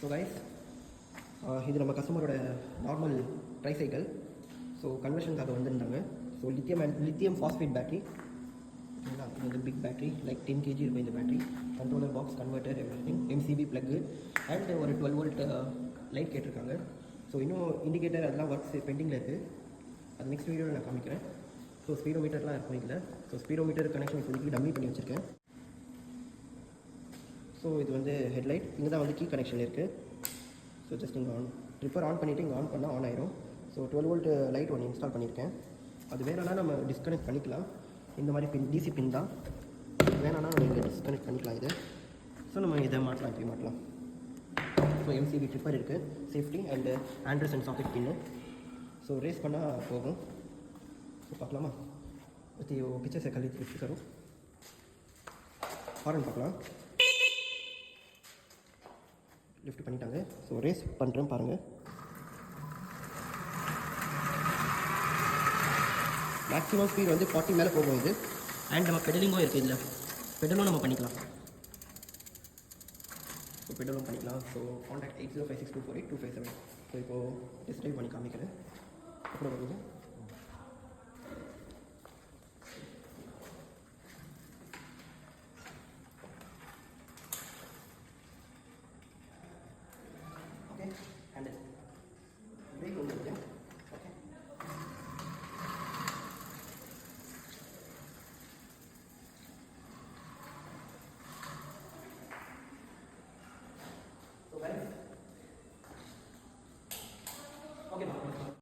So guys uh, இது நம்ம கஸ்டமரோட நார்மல் ட்ரை சைக்கிள் ஸோ கன்வர்ஷனுக்காக வந்திருந்தாங்க. So lithium and lithium phosphate battery ஓகேங்களா? இது வந்து big battery like ten KG இருக்கும் இந்த battery controller box converter everything MCB plug and ஒரு டுவெல் வோல்ட் லைட் கேட்டிருக்காங்க. ஸோ இன்னும் இண்டிகேட்டர் அதெல்லாம் ஒர்க்ஸ் பெண்டிங்கில் இருக்குது அது நெக்ஸ்ட் வீடியோவில் நான் காமிக்கிறேன். ஸோ ஸ்பீடோ மீட்டர்லாம் இருக்கும் இதில் ஸோ ஸ்பீடோ மீட்டர் கனெக்ஷன் இப்போதைக்கு டம்மி பண்ணி வச்சுருக்கேன். ஸோ இது வந்து ஹெட்லைட் இங்கே தான் வந்து கீ கனெக்ஷன் இருக்குது ஸோ ஜஸ்ட் நீங்கள் ஆன் ட்ரிப்பர் ஆன் பண்ணிவிட்டு இங்கே ஆன் பண்ணால் ஆன் ஆயிரும். ஸோ டுவெல் வோல்ட் லைட் ஒன்று இன்ஸ்டால் பண்ணியிருக்கேன் அது வேணும்னா நம்ம டிஸ்கனெக்ட் பண்ணிக்கலாம். இந்த மாதிரி பின் டிசி பின் தான். வேணும்னா நம்ம இங்கே டிஸ்கனெக்ட் பண்ணிக்கலாம் இது. ஸோ நம்ம இதை மாட்டலாம் இப்படி மாட்டலாம். ஸோ எம்சிபி ட்ரிப்பர் இருக்குது safety and Andres and socket pin so race பண்ணால் போகும் ஸோ பார்க்கலாமா? பிக்சர்ஸை கழித்து வச்சுக்கிறோம். ஃபாரன் பார்க்கலாம். லிஃப்ட் பண்ணிட்டாங்க. ஸோ ரேஸ் பண்ணுறேன் பாருங்கள் மேக்ஸிமம் ஸ்பீட் வந்து ஃபார்ட்டி மேலே போகும் இது. அண்ட் நம்ம பெடலிங்கும் இருக்குது இதில். பெடலும் நம்ம பண்ணிக்கலாம். ஸோ பெடலும் பண்ணிக்கலாம். So contact eight zero five six two four eight two five seven so இப்போது டெஸ்ட் ட்ரைவ் பண்ணி காமிக்கிறேன். அப்புறம் Mấy con.